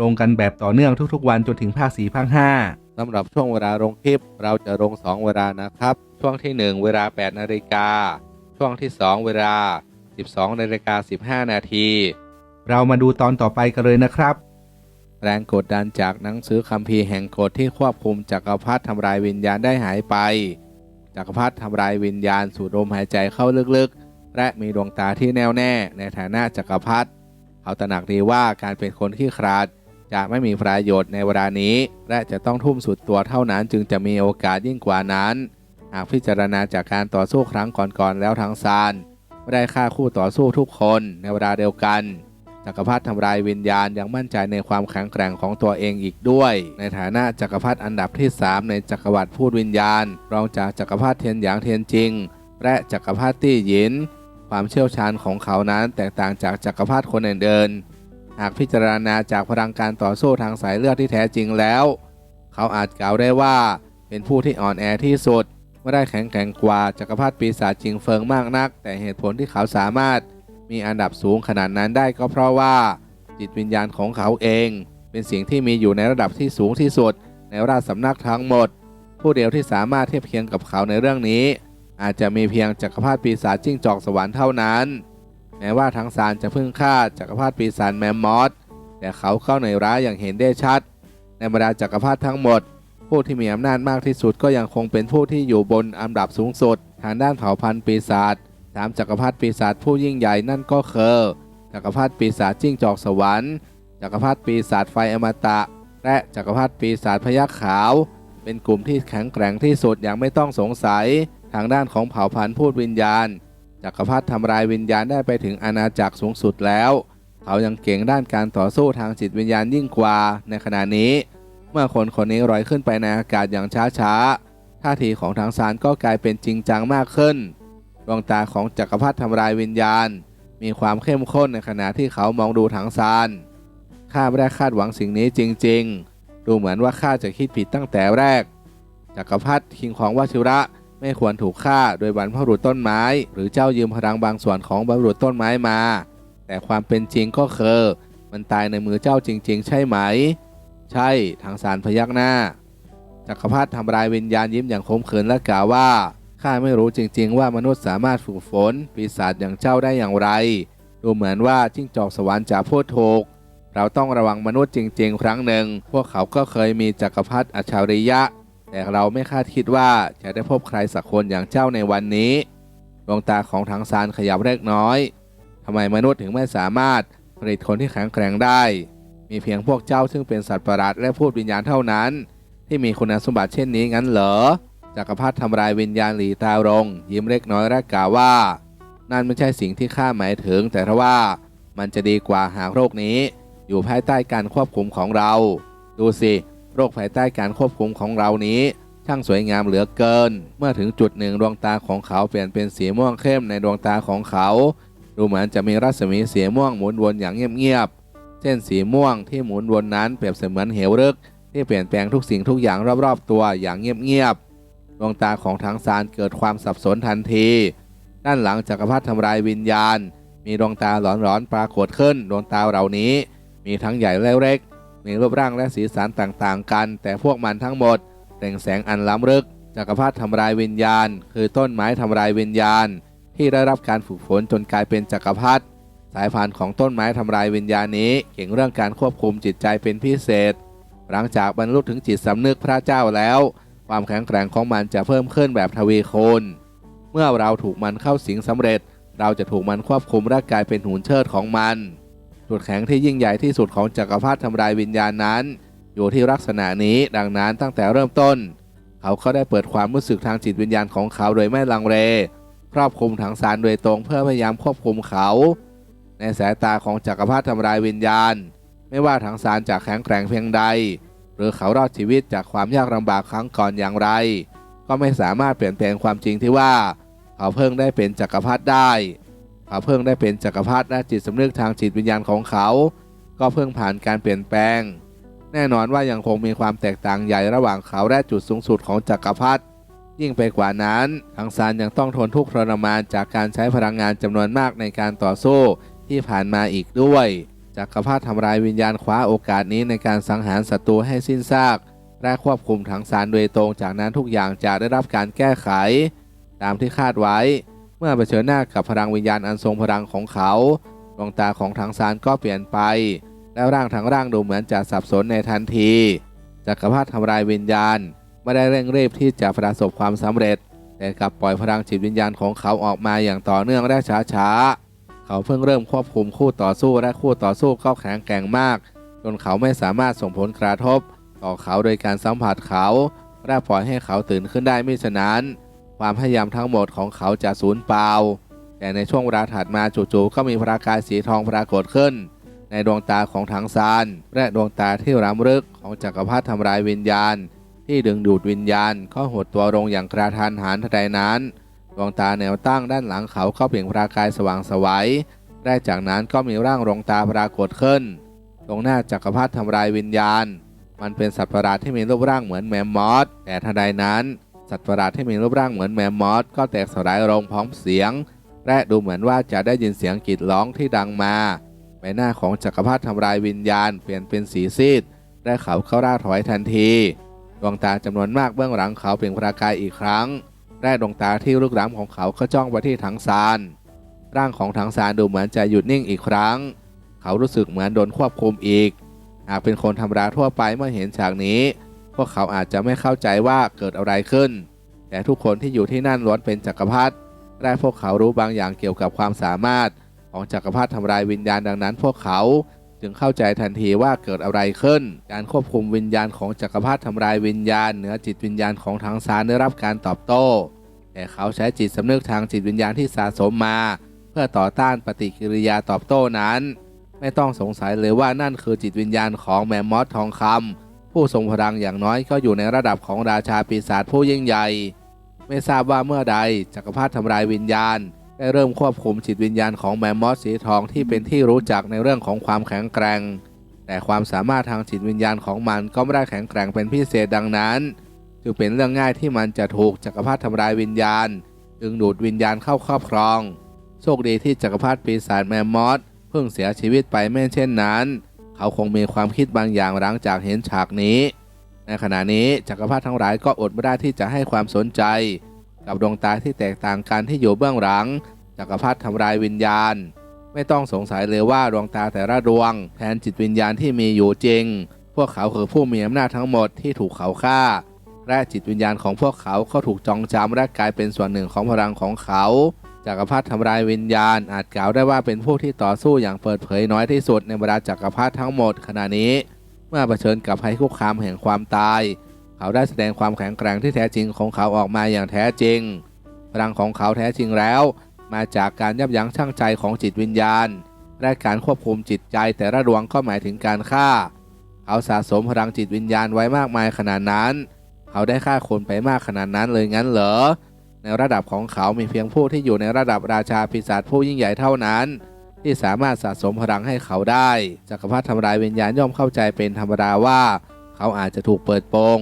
ลงกันแบบต่อเนื่องทุกๆ วันจนถึงภาค4ภาค5สำหรับช่วงเวลาลงคลิป เราจะลง 2 เวลานะครับ ช่วงที่ 1 เวลา 8 นาฬิกา ช่วงที่ 2 เวลา 12 นาฬิกา 15 นาที เรามาดูตอนต่อไปกันเลยนะครับ แรงกดดันจากหนังสือคัมภีร์แห่งกฎที่ควบคุมจักรพรรดิทำลายวิญญาณได้หายไป จักรพรรดิทำลายวิญญาณสูดลมหายใจเข้าลึกๆ และมีดวงตาที่แน่วแน่ในฐานะจักรพรรดิเขาตระหนักดีว่าการเป็นคนขี้ขลาด จะไม่มีประโยชน์ในเวลานี้ และจะต้องทุ่มสุดตัวเท่านั้นจึงจะมีโอกาสยิ่งกว่านั้นหากพิจารณาจากการต่อสู้ครั้งก่อนๆแล้วทางซานไม่ได้ฆ่าคู่ต่อสู้ทุกคนในเวลาเดียวกันจักรพรรดิทำลายวิญญาณยังมั่นใจในความแข็งแกร่งของตัวเองอีกด้วย ในฐานะจักรพรรดิอันดับที่ 3 ในจักรวรรดิพูดวิญญาณ รองจากจักรพรรดิเทียนหยางเทียนจริง และจักรพรรดิตี้หยิน ความเชี่ยวชาญของเขานั้นแตกต่างจากจักรพรรดิคนอื่นๆ หากพิจารณาจากพลังการต่อสู้ทางสายเลือดที่แท้จริงแล้ว เขาอาจกล่าวได้ว่าเป็นผู้ที่อ่อนแอที่สุดไม่ได้แข็งแกร่งกว่าจักรพรรดิปีศาจจิงเฟิงมากนัก แต่เหตุผลที่เขาสามารถมีอันดับสูงขนาดนั้นได้ก็เพราะว่า จิตวิญญาณของเขาเอง เป็นสิ่งที่มีอยู่ในระดับที่สูงที่สุด ในราชสำนักทั้งหมด ผู้เดียวที่สามารถเทียบเคียงกับเขาในเรื่องนี้ อาจจะมีเพียงจักรพรรดิปีศาจจิ้งจอกสวรรค์เท่านั้น แม้ว่าทั้งซานจะเพิ่งฆ่าจักรพรรดิปีศาจแมมมอสแต่เขาเข้าในร้ายอย่างเห็นได้ชัด ในบรรดาจักรพรรดิทั้งหมด ผู้ที่มีอำนาจมากที่สุดก็ยังคงเป็นผู้ที่อยู่บนอันดับสูงสุด ทางด้านเผ่าพันธุ์ปีศาจสามจักรพรรดิปีศาจผู้ยิ่งใหญ่นั่นก็คือจักรพรรดิปีศาจจิ้งจอกสวรรค์จักรพรรดิปีศาจไฟอมตะ และจักรพรรดิปีศาจพยัคขาว เป็นกลุ่มที่แข็งแกร่งที่สุดอย่างไม่ต้องสงสัย ทางด้านของเผ่าพันธุ์พูดวิญญาณ จักรพรรดิทำลายวิญญาณได้ไปถึงอาณาจักรสูงสุดแล้ว เขายังเก่งด้านการต่อสู้ทางจิตวิญญาณยิ่งกว่าในขณะนี้ เมื่อคนคนนี้ลอยขึ้นไปในอากาศอย่างช้าๆท่าทีของทางซานก็กลายเป็นจริงจังมากขึ้นดวงตาของจักรพรรดิทำลายวิญญาณ มีความเข้มข้นในขณะที่เขามองดูทางซานข้าไม่ได้คาดหวังสิ่งนี้จริง ๆ ดูเหมือนว่าข้าจะคิดผิดตั้งแต่แรก จักรพรรดิคิงของวชิระ ไม่ควรถูกฆ่าโดยบรรพบุรุษต้นไม้ หรือเจ้ายืมพลังบางส่วนของบรรพบุรุษต้นไม้มา แต่ความเป็นจริงก็คือ มันตายในมือเจ้าจริง ๆ ใช่ไหม ใช่ทางสารพยักหน้าจักรพรรดิทำลายวิญญาณยิ้มอย่างขมขื่นและกล่าวว่าข้าไม่รู้จริง ๆ ว่ามนุษย์สามารถฝึกฝนปีศาจอย่างเจ้าได้อย่างไร ดูเหมือนว่าจิ้งจอกสวรรค์จะพูดถูกเราต้องระวังมนุษย์จริง ๆ ครั้งหนึ่ง พวกเขาก็เคยมีจักรพรรดิอัจฉริยะ แต่เราไม่คาดคิดว่าจะได้พบใครสักคนอย่างเจ้าในวันนี้ดวงตาของทางซานขยับเล็กน้อยทำไมมนุษย์ถึงไม่สามารถผลิตคนที่แข็งแกร่งได้ มีเพียงพวกเจ้าซึ่งเป็นสัตว์ประหลาดและพูดวิญญาณเท่านั้น ที่มีคุณสมบัติเช่นนี้งั้นเหรอจักรพรรดิทำลายวิญญาณหลีตารง ยิ้มเล็กน้อยและกล่าวว่า นั่นไม่ใช่สิ่งที่ข้าหมายถึง แต่ทว่ามันจะดีกว่าหากโรคนี้ อยู่ภายใต้การควบคุมของเรา ดูสิ โรคภายใต้การควบคุมของเรานี้ ช่างสวยงามเหลือเกิน เมื่อถึงจุดหนึ่งดวงตาของเขาเปลี่ยนเป็นสีม่วงเข้มในดวงตาของเขา ดูเหมือนจะมีรัศมีสีม่วงหมุนวนอย่างเงียบๆเส้นสีม่วงที่หมุนวนนั้นเปรียบเสมือนเหวลึก ที่เปลี่ยนแปลงทุกสิ่งทุกอย่างรอบๆ ตัวอย่างเงียบๆดวงตาของทางซานเกิดความสับสนทันที ด้านหลังจักรพรรดิทำลายวิญญาณ มีดวงตาหลอนๆปรากฏขึ้นดวงตาเหล่านี้ มีทั้งใหญ่และเล็ก มีรูปร่างและสีสันต่างๆกัน แต่พวกมันทั้งหมดเปล่งแสงอันล้ำลึกจักรพรรดิทำลายวิญญาณ คือต้นไม้ทำลายวิญญาณ ที่ได้รับการฝึกฝนจนกลายเป็นจักรพรรดิสายพันธุ์ของต้นไม้ทำลายวิญญาณนี้ เก่งเรื่องการควบคุมจิตใจเป็นพิเศษ หลังจากบรรลุถึงจิตสำนึกพระเจ้าแล้ว ความแข็งแกร่งของมันจะเพิ่มขึ้นแบบทวีคูณเมื่อเราถูกมันเข้าสิงสำเร็จ เราจะถูกมันควบคุมและกายเป็นหุ่นเชิดของมัน จุดแข็งที่ยิ่งใหญ่ที่สุดของจักรพรรดิทำลายวิญญาณนั้น อยู่ที่ลักษณะนี้ดังนั้นตั้งแต่เริ่มต้น เขาก็ได้เปิดความรู้สึกทางจิตวิญญาณของเขาโดยไม่ลังเลครอบคลุมถังสารโดยตรงเพื่อพยายามควบคุมเขา ในสายตาของจักรพรรดิทำลายวิญญาณ ไม่ว่าถังซานจะแข็งแกร่งเพียงใด หรือเขารอดชีวิตจากความยากลำบากครั้งก่อนอย่างไร ก็ไม่สามารถเปลี่ยนแปลงความจริงที่ว่า เขาเพิ่งได้เป็นจักรพรรดิได้ เขาเพิ่งได้เป็นจักรพรรดิและจิตสำนึกทางจิตวิญญาณของเขา ก็เพิ่งผ่านการเปลี่ยนแปลง แน่นอนว่ายังคงมีความแตกต่างใหญ่ระหว่างเขาและจุดสูงสุดของจักรพรรดิยิ่งไปกว่านั้นทังซานยังต้องทนทุกข์ทรมานจากการใช้พลังงานจำนวนมากในการต่อสู้ที่ผ่านมาอีกด้วยจักรพรรดิทำลายวิญญาณคว้าโอกาสนี้ในการสังหารศัตรูให้สิ้นซากและควบคุมถังซานโดยตรงจากนั้นทุกอย่างจะได้รับการแก้ไข ตามที่คาดไว้ มื่อเผชิญหน้ากับพลังวิญญาณอันทรงพลังของเขาดวงตาของถังซานก็เปลี่ยนไป แล้วร่างทั้งร่างดูเหมือนจะสับสนในทันทีจักรพรรดิทำลายวิญญาณ ไม่ได้เร่งรีบที่จะประสบความสำเร็จ แต่กลับปล่อยพลังจิตวิญญาณของเขาออกมาอย่างต่อเนื่องและช้าๆ เขาเพิ่งเริ่มควบคุมคู่ต่อสู้และคู่ต่อสู้ก็แข็งแกร่งมาก จนเขาไม่สามารถส่งผลกระทบ ต่อเขาโดยการสัมผัสเขาและปล่อยให้เขาตื่นขึ้นได้ไม่ฉะนั้น ความพยายามทั้งหมดของเขาจะสูญเปล่า แต่ในช่วงเวลาถัดมาจู่ๆก็มีประกายสีทองปรากฏขึ้น ในดวงตาของถังซาน และดวงตาที่ร้ำลึกของจักรพรรดิทำลายวิญญาณ ที่ดึงดูดวิญญาณก็หดตัวลงอย่างกระทันหันทันใดนั้น ดวงตาแนวตั้งด้านหลังเขาก็เปล่งประกายสว่างไสวัยและจากนั้นก็มีร่างดวงตาปรากฏขึ้นตรงหน้าจักรพรรดิทำลายวิญญาณ มันเป็นสัตว์ประหลาดที่มีรูปร่างเหมือนแมมมอสแต่ทันใดนั้น สัตว์ประหลาดที่มีรูปร่างเหมือนแมมมอสก็แตกสลายลงพร้อมเสียง และดูเหมือนว่าจะได้ยินเสียงกรีดร้องที่ดังมา ใบหน้าของจักรพรรดิทำลายวิญญาณเปลี่ยนเป็นสีซีดและเขาเข้าร่าถอยทันทีดวงตาจำนวนมากเบื้องหลังเขาเปล่งประกายอีกครั้งและดวงตาที่ลึกล้ำของเขาก็จ้องไปที่ถังซาน ร่างของถังซานดูเหมือนจะหยุดนิ่งอีกครั้ง เขารู้สึกเหมือนโดนควบคุมอีก หากเป็นคนธรรมดาทั่วไปเมื่อเห็นฉากนี้ พวกเขาอาจจะไม่เข้าใจว่าเกิดอะไรขึ้น แต่ทุกคนที่อยู่ที่นั่นล้วนเป็นจักรพรรดิและพวกเขารู้บางอย่างเกี่ยวกับความสามารถ ของจักรพรรดิทำลายวิญญาณดังนั้นพวกเขาจึงเข้าใจทันทีว่าเกิดอะไรขึ้น การควบคุมวิญญาณของจักรพรรดิทำลายวิญญาณเหนือจิตวิญญาณของทางซานได้รับการตอบโต้ แต่เขาใช้จิตสำนึกทางจิตวิญญาณที่สะสมมา เพื่อต่อต้านปฏิกิริยาตอบโต้นั้น ไม่ต้องสงสัยเลยว่านั่นคือจิตวิญญาณของแมมมอสทองคำ ผู้ทรงพลังอย่างน้อยก็อยู่ในระดับของราชาปีศาจผู้ยิ่งใหญ่ ไม่ทราบว่าเมื่อใดจักรพรรดิทำลายวิญญาณ ได้เริ่มควบคุมจิตวิญญาณของแมมมอสสีทองที่เป็นที่รู้จักในเรื่องของความแข็งแกร่ง แต่ความสามารถทางจิตวิญญาณของมันก็ไม่ได้แข็งแกร่งเป็นพิเศษดังนั้น จึงเป็นเรื่องง่ายที่มันจะถูกจักรพรรดิทำลายวิญญาณดึงดูดวิญญาณเข้าครอบครองโชคดีที่จักรพรรดิปีศาจแมมมอสเพิ่งเสียชีวิตไปไม่เช่นนั้น เขาคงมีความคิดบางอย่างหลังจากเห็นฉากนี้ ในขณะนี้จักรพรรดิทั้งหลายก็อดไม่ได้ที่จะให้ความสนใจ กับดวงตาที่แตกต่างกันที่อยู่เบื้องหลัง จักรพรรดิทำลายวิญญาณ ไม่ต้องสงสัยเลยว่าดวงตาแต่ละดวง แทนจิตวิญญาณที่มีอยู่จริง พวกเขาคือผู้มีอำนาจทั้งหมดที่ถูกเขาฆ่าและจิตวิญญาณของพวกเขาก็ถูกจองจำและกลายเป็นส่วนหนึ่งของพลังของเขา จักรพรรดิทำลายวิญญาณ อาจกล่าวได้ว่าเป็นผู้ที่ต่อสู้อย่างเปิดเผยน้อยที่สุดในบรรดาจักรพรรดิทั้งหมดขณะนี้ เมื่อเผชิญกับภัยคุกคามแห่งความตาย เขาได้แสดงความแข็งแกร่งที่แท้จริงของเขาออกมาอย่างแท้จริงพลังของเขาแท้จริงแล้ว มาจากการยับยั้งชั่งใจของจิตวิญญาณ และการควบคุมจิตใจแต่ละดวงก็หมายถึงการฆ่า เขาสะสมพลังจิตวิญญาณไว้มากมายขนาดนั้น เขาได้ฆ่าคนไปมากขนาดนั้นเลยงั้นเหรอ ในระดับของเขามีเพียงผู้ที่อยู่ในระดับราชาปีศาจผู้ยิ่งใหญ่เท่านั้น ที่สามารถสะสมพลังให้เขาได้จักรพรรดิทำลายวิญญาณย่อมเข้าใจเป็นธรรมดาว่า เขาอาจจะถูกเปิดโปง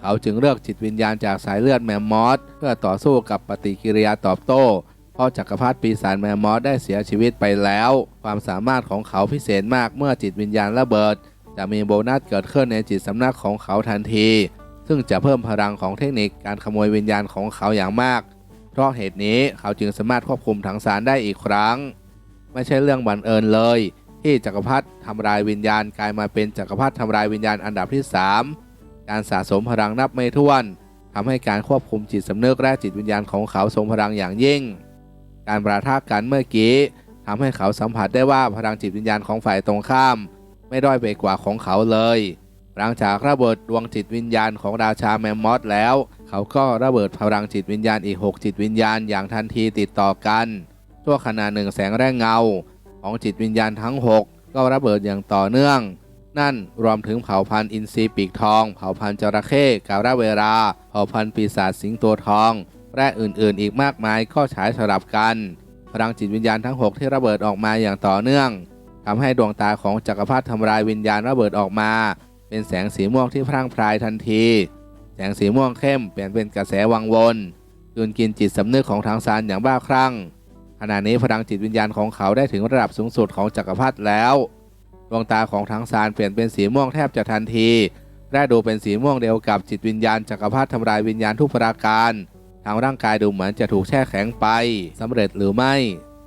เขาจึงเลือกจิตวิญญาณจากสายเลือดแมมมอสเพื่อต่อสู้กับปฏิกิริยาตอบโต้เพราะจักรพรรดิปีศาจแมมมอสได้เสียชีวิตไปแล้ว ความสามารถของเขาพิเศษมากเมื่อจิตวิญญาณระเบิด จะมีโบนัสเกิดขึ้นในจิตสำนักของเขาทันที ซึ่งจะเพิ่มพลังของเทคนิคการขโมยวิญญาณของเขาอย่างมาก เพราะเหตุนี้เขาจึงสามารถควบคุมถังสารได้อีกครั้ง ไม่ใช่เรื่องบังเอิญเลย ที่จักรพรรดิทำลายวิญญาณกลายมาเป็นจักรพรรดิทำลายวิญญาณอันดับที่ 3 การสะสมพลังนับไม่ถ้วนทำให้การควบคุมจิตสำนึกและจิตวิญญาณของเขาทรงพลังอย่างยิ่ง การประทะกันเมื่อกี้ทำให้เขาสัมผัสได้ว่าพลังจิตวิญญาณของฝ่ายตรงข้าม ไม่ด้อยไปกว่าของเขาเลย หลังจากระเบิดดวงจิตวิญญาณของราชาแมมมอสแล้ว เขาก็ระเบิดพลังจิตวิญญาณอีก 6 จิตวิญญาณอย่างทันทีติดต่อกันชั่วขณะหนึ่งแสงแรงเงา ของจิตวิญญาณทั้ง 6 ก็ระเบิดอย่างต่อเนื่อง นั่นรวมถึงเผ่าพันธุ์อินทรีปีกทอง เผ่าพันธุ์จระเข้กาลาเวราเผ่าพันธุ์ปีศาจสิงโตทอง และอื่นๆ อีกมากมายก็ฉายสลับกันพลังจิตวิญญาณทั้ง 6 ที่ระเบิดออกมาอย่างต่อเนื่องทำให้ดวงตาของจักรพรรดิทำลายวิญญาณระเบิดออกมา เป็นแสงสีม่วงที่พร่างพรายทันที แสงสีม่วงเข้มเปลี่ยนเป็นกระแสวังวนกลืนกินจิตสำนึกของทางซานอย่างบ้าคลั่งขณะนี้พลังจิตวิญญาณของเขาได้ถึงระดับสูงสุดของจักรพรรดิแล้วดวงตาของทั้งซานเปลี่ยนเป็นสีม่วงแทบจะทันทีและดูเป็นสีม่วงเดียวกับจิตวิญญาณจักรพรรดิทำลายวิญญาณทุกประการทางร่างกายดูเหมือนจะถูกแช่แข็งไปสำเร็จหรือไม่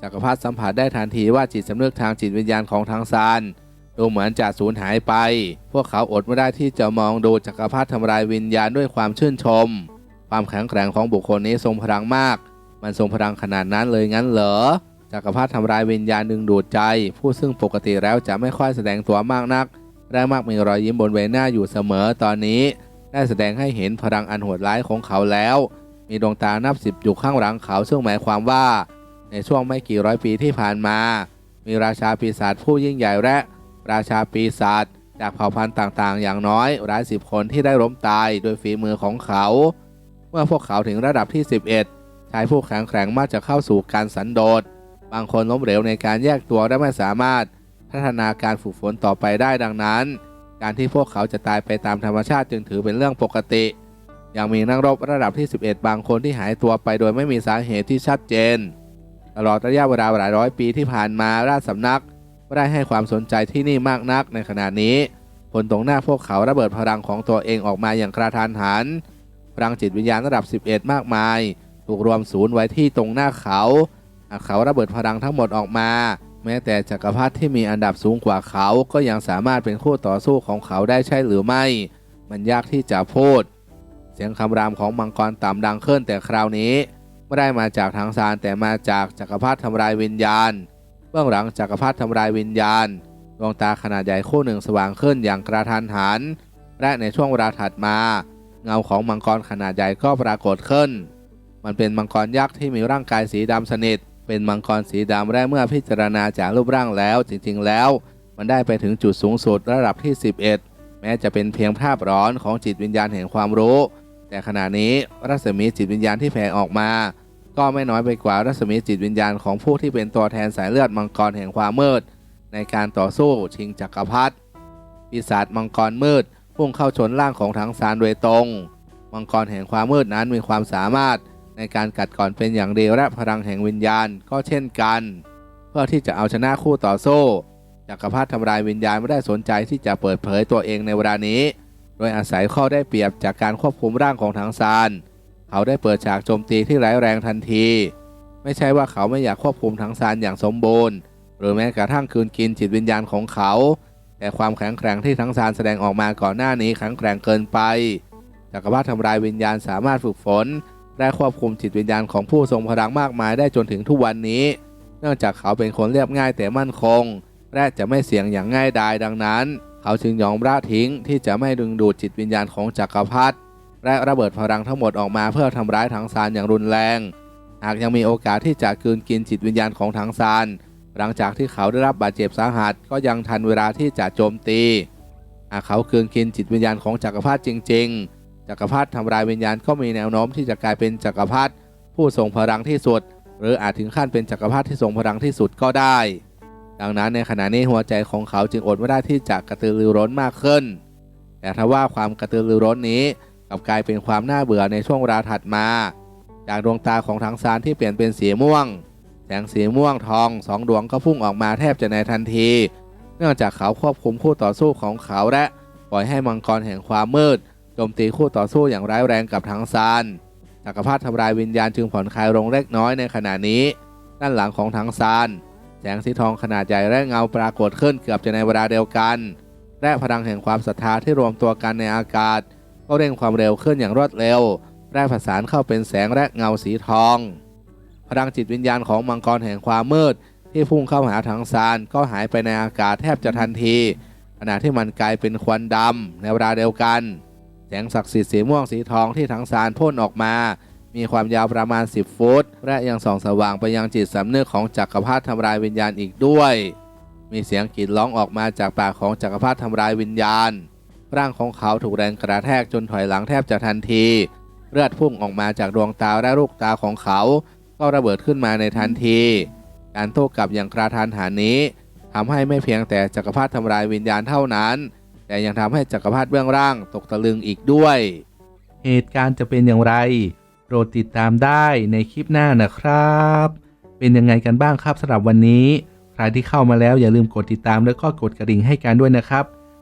จักรพรรดิสัมผัสได้ทันทีว่าจิตสำนึกทางจิตวิญญาณของทางซาน ดูเหมือนจะสูญหายไป พวกเขาอดไม่ได้ที่จะมองดูจักรพรรดิทำลายวิญญาณด้วยความชื่นชม ความแข็งแกร่งของบุคคลนี้ทรงพลังมาก มันทรงพลังขนาดนั้นเลยงั้นเหรอจักรพรรดิทำลายวิญญาณดึงดูดใจ ผู้ซึ่งปกติแล้วจะไม่ค่อยแสดงตัวมากนักและมักมีรอยยิ้มบนใบหน้าอยู่เสมอตอนนี้ ได้แสดงให้เห็นพลังอันโหดร้ายของเขาแล้ว มีดวงตานับสิบอยู่ข้างหลังเขาซึ่งหมายความว่า ในช่วงไม่กี่ร้อยปีที่ผ่านมา มีราชาปีศาจผู้ยิ่งใหญ่และ ราชาปีศาจจากเผ่าพันธุ์ต่างๆ อย่างน้อยหลายสิบคนที่ได้ล้มตายโดยฝีมือของเขา เมื่อพวกเขาถึงระดับที่ 11 ชายผู้แข็งแกร่งมักจะเข้าสู่การสันโดษ บางคนล้มเหลวในการแยกตัวและไม่สามารถพัฒนาการฝึกฝนต่อไปได้ดังนั้น การที่พวกเขาจะตายไปตามธรรมชาติจึงถือเป็นเรื่องปกติ ยังมีนักรบระดับที่ 11 บางคนที่หายตัวไปโดยไม่มีสาเหตุที่ชัดเจน ตลอดระยะเวลาหลายร้อยปีที่ผ่านมาราชสำนัก ไม่ได้ให้ความสนใจที่นี่มากนักในขณะนี้ ผลตรงหน้าพวกเขาระเบิดพลังของตัวเองออกมาอย่างกระทันหัน พลังจิตวิญญาณระดับ 11 มากมาย ถูกรวมศูนย์ไว้ที่ตรงหน้าเขาหากเขาระเบิดพลังทั้งหมดออกมา แม้แต่จักรพรรดิที่มีอันดับสูงกว่าเขาก็ยังสามารถเป็นคู่ต่อสู้ของเขาได้ใช่หรือไม่ มันยากที่จะพูด เสียงคำรามของมังกรต่ำดังขึ้นแต่คราวนี้ ไม่ได้มาจากทางซานแต่มาจากจักรพรรดิทำลายวิญญาณ บื้องหลังจักรพรรดิทำลายวิญญาณ ดวงตาขนาดใหญ่คู่หนึ่งสว่างขึ้นอย่างกระทันหัน และในช่วงเวลาถัดมา เงาของมังกรขนาดใหญ่ก็ปรากฏขึ้น มันเป็นมังกรยักษ์ที่มีร่างกายสีดำสนิท เป็นมังกรสีดำและเมื่อพิจารณาจากรูปร่างแล้ว จริงๆแล้ว มันได้ไปถึงจุดสูงสุดระดับที่ 11 แม้จะเป็นเพียงภาพร้อนของจิตวิญญาณแห่งความรู้ แต่ขณะนี้รัศมีจิตวิญญาณที่แผ่ออกมา ก็ไม่น้อยไปกว่ารัศมีจิตวิญญาณของผู้ที่เป็นตัวแทนสายเลือดมังกรแห่งความมืด ในการต่อสู้ชิงจักรพรรดิปีศาจมังกรมืดพุ่งเข้าชนร่างของทั้งซานโดยตรง มังกรแห่งความมืดนั้นมีความสามารถในการกัดก่อนเป็นอย่างเดียวและพลังแห่งวิญญาณก็เช่นกัน เพื่อที่จะเอาชนะคู่ต่อสู้จักรพรรดิทำลายวิญญาณไม่ได้สนใจที่จะเปิดเผยตัวเองในเวลานี้ โดยอาศัยข้อได้เปรียบจากการควบคุมร่างของทางซาน เขาได้เปิดฉากโจมตีที่ร้ายแรงทันที ไม่ใช่ว่าเขาไม่อยากควบคุมทางซานอย่างสมบูรณ์ หรือแม้กระทั่งคืนกินจิตวิญญาณของเขา แต่ความแข็งแกร่งที่ทั้งซานแสดงออกมาก่อนหน้านี้แข็งแกร่งเกินไปจักรพรรดิทำลายวิญญาณสามารถฝึกฝนและควบคุมจิตวิญญาณของผู้ทรงพลังมากมายได้จนถึงทุกวันนี้ เนื่องจากเขาเป็นคนเรียบง่ายแต่มั่นคง และจะไม่เสี่ยงอย่างง่ายดายดังนั้น เขาจึงยอมละทิ้งที่จะไม่ดึงดูดจิตวิญญาณของจักรพรรดิ และระเบิดพลังทั้งหมดออกมาเพื่อทำร้ายถังซานอย่างรุนแรง หากยังมีโอกาสที่จะกืนกินจิตวิญญาณของถังซานหลังจากที่เขาได้รับบาดเจ็บสาหัสก็ยังทันเวลาที่จะโจมตี หากเขากืนกินจิตวิญญาณของจักรพรรดิจริง ๆ จักรพรรดิทำลายวิญญาณก็มีแนวโน้มที่จะกลายเป็นจักรพรรดิผู้ทรงพลังที่สุด หรืออาจถึงขั้นเป็นจักรพรรดิที่ทรงพลังที่สุดก็ได้ ดังนั้นในขณะนี้หัวใจของเขาจึงอดไม่ได้ที่จะกระตือรือร้นมากขึ้น แต่ถ้าว่าความกระตือรือร้นนี้ กลับกลายเป็นความน่าเบื่อในช่วงเวลาถัดมา จากดวงตาของทังซานที่เปลี่ยนเป็นสีม่วง แสงสีม่วงทองสองดวงก็พุ่งออกมาแทบจะในทันที เนื่องจากเขาควบคุมคู่ต่อสู้ของเขาและปล่อยให้มังกรแห่งความมืดโจมตีคู่ต่อสู้อย่างร้ายแรงกับทังซานจักรพรรดิทำลายวิญญาณจึงผ่อนคลายลงเล็กน้อยในขณะนี้ ด้านหลังของทังซานแสงสีทองขนาดใหญ่และเงาปรากฏขึ้นเกือบจะในเวลาเดียวกัน และพลังแห่งความศรัทธาที่รวมตัวกันในอากาศ ก็เร่งความเร็วขึ้นอย่างรวดเร็วและผสานเข้าเป็นแสงและเงาสีทอง พลังจิตวิญญาณของมังกรแห่งความมืด ที่พุ่งเข้าหาถังซานก็หายไปในอากาศแทบจะทันที ขณะที่มันกลายเป็นควันดำในเวลาเดียวกัน แสงศักดิ์สิทธิ์สีม่วงสีทองที่ถังซานพ่นออกมา มีความยาวประมาณ 10 ฟุต และยังส่องสว่างไปยังจิตสำนึกของจักรพรรดิทำลายวิญญาณอีกด้วย มีเสียงกรีดร้องออกมาจากปากของจักรพรรดิทำลายวิญญาณ ร่างของเขาถูกแรงกระแทกจนถอยหลังแทบจะทันที เลือดพุ่งออกมาจากดวงตาและลูกตาของเขา ก็ระเบิดขึ้นมาในทันที การโต้กลับอย่างกระทันหันนี้ทำให้ไม่เพียงแต่จักรพรรดิทำลายวิญญาณเท่านั้น แต่ยังทำให้จักรพรรดิเบื้องล่างตกตะลึงอีกด้วย เหตุการณ์จะเป็นอย่างไร โปรดติดตามได้ในคลิปหน้านะครับ เป็นยังไงกันบ้างครับสำหรับวันนี้ ใครที่เข้ามาแล้วอย่าลืมกดติดตามแล้วก็กดกระดิ่งให้กันด้วยนะครับ